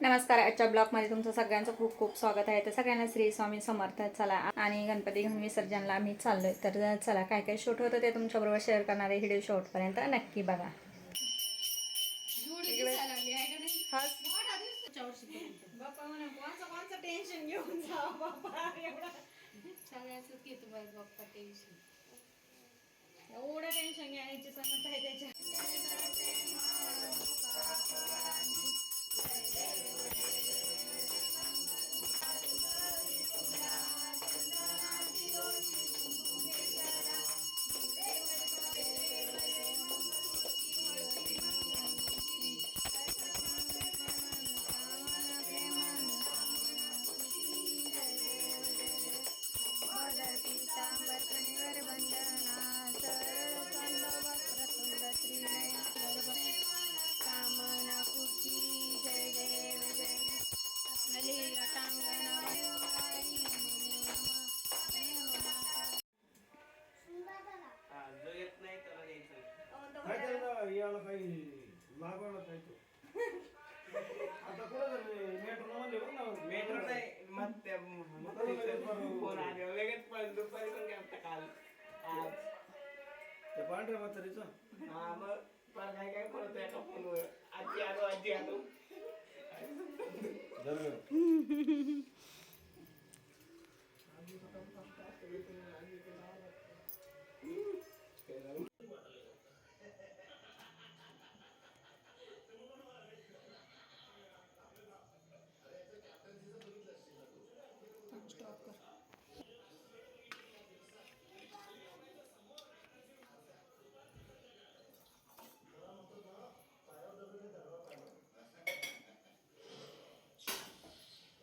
नमस्कार आजच्या ब्लॉगमध्ये तुमचं सगळ्यांचं खूप खूप स्वागत आहे. तर सगळ्यांना श्री स्वामी समर्थ चला. आणि गणपती घेऊन विसर्जनला आम्ही चाललोय. तर चला काय काय शूट होतं ते तुमच्याबरोबर शेअर करणारे व्हिडिओ शेवटपर्यंत नक्की बघा. टेन्शन घेऊन एवढं. टेन्शन घ्यायची समज आहे त्याच्या. त्याला याला काही लागवड काय तो. आता कुठं मेट्रो म्हणले बघ ना. मेट्रो नाही मग त्या फोन आले. लगेच पण दुपारी पण गेलता काल. आज. त्या पांढऱ्या म्हातारीचा? हा मग पण काय काय करतो एका फोनवर? आजी आलो आजी आलो तिकडचं ताट कर ना त्यानंतर मी बघितलं नव्हतं आता आता तिला दिसलं तर तिने तुला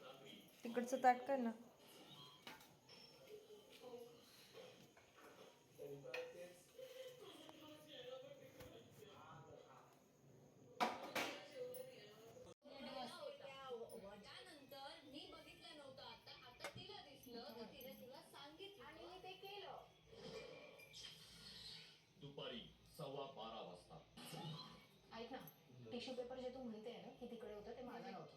सांगितलं आणि मी ते केलं दुपारी सव्वा बारा वाजता. ऐक ना टिश्यू पेपर जे तू म्हणते ना की तिकडे होतं ते माझं नव्हतं.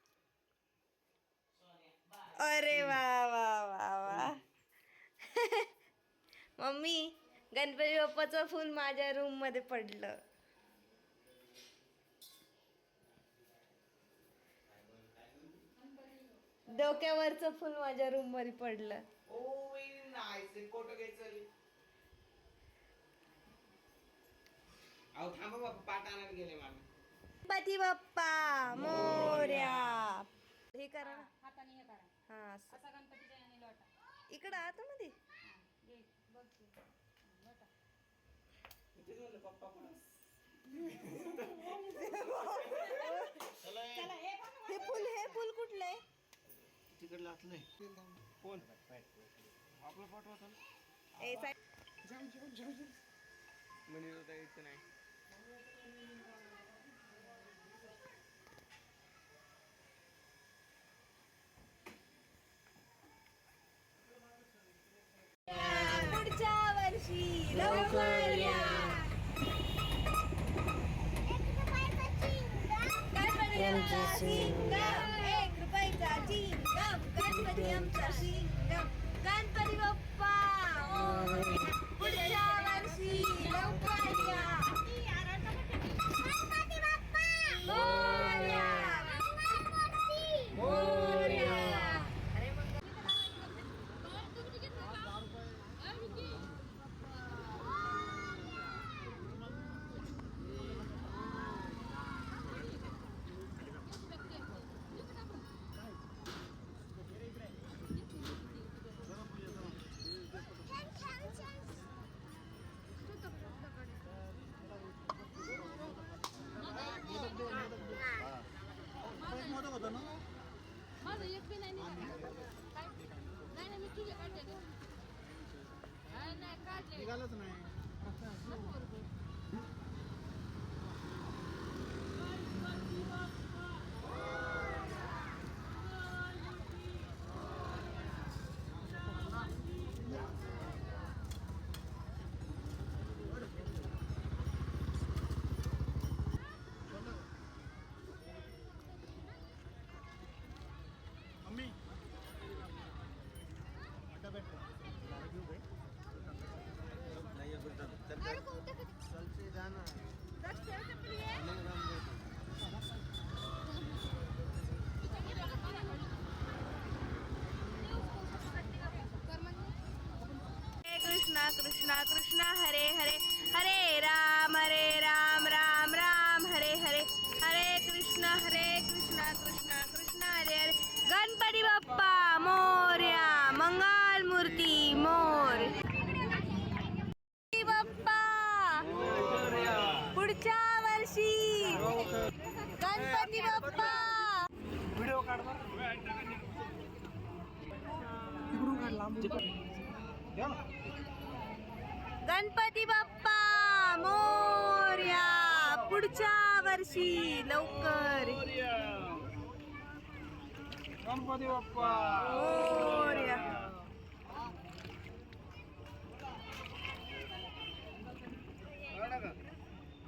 अरे वा वा वा वा. मम्मी गणपती बाप्पाचं फुल माझ्या रूममध्ये पडलं. डोक्यावरचं फुल माझ्या रूममध्ये पडलं. गणपती बाप्पा मोर्या. हे करा. हाताने हे करा. हा असं. असा गणपतीच्या याने लोटा. इकडं आतमध्ये? घे बघ. लोटा. पप्पा पण हे फुल हे फुल कुठलंय तिकडलं आतलंय कोण? आपलं पाठवतो ए साई- म्हणजे होता यायचं नाही. निघालच नाही कृष्णा कृष्णा कृष्णा हरे हरे हरे राम हरे राम राम राम हरे हरे हरे कृष्ण हरे कृष्णा कृष्णा कृष्णा हरे हरे। गणपती बाप्पा मोर्या मंगल मूर्ती मोर। गणपती बाप्पा पुढच्या वर्षी। गणपती बाप्पा। व्हिडिओ काढ. तिकडून पुढच्या वर्षी लवकर. गणपती बाप्पा. मोर्या.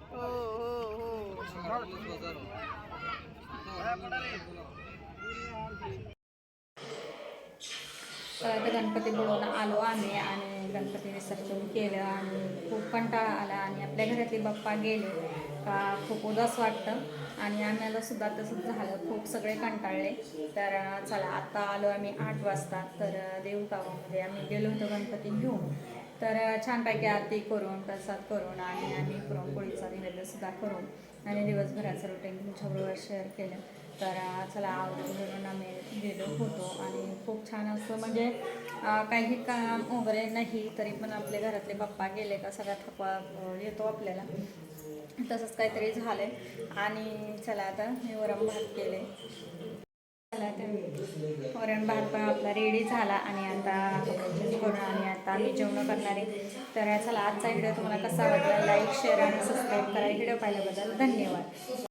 हो हो हो. तर आता गणपती बुडवून आलो आम्ही आणि गणपती विसर्जन केलं आणि खूप कंटाळा आला आणि आपल्या घरातले बाप्पा गेले का खूप उदास वाटतं. आणि आम्हाला सुद्धा तसंच झालं खूप सगळे कंटाळले. तर चला आता आलो आम्ही आठ वाजता तर देऊळगावामध्ये आम्ही गेलो होतो गणपती घेऊन. तर छानपैकी आरती करून प्रसाद करून आणि आम्ही पुरणपोळीचा नैवेद्यसुद्धा करून आणि दिवसभराचं रुटीन तुमच्याबरोबर शेअर केलं. तर चला आवडून आम्ही गेलो होतो. आणि खूप छान असं म्हणजे काही काम वगैरे नाही तरी पण आपले घरातले पप्पा गेले का सगळा थकवा येतो आपल्याला. तसंच काहीतरी झालंय. आणि चला आता मी वरण भात केले. चला तर वरण भात पण आपला रेडी झाला. आणि आता आणि आता मी जेवण करणारे तर चला आजचा व्हिडिओ तुम्हाला कसा वाटला? लाईक शेअर आणि सबस्क्राईब करा. व्हिडिओ पाहिल्याबद्दल धन्यवाद.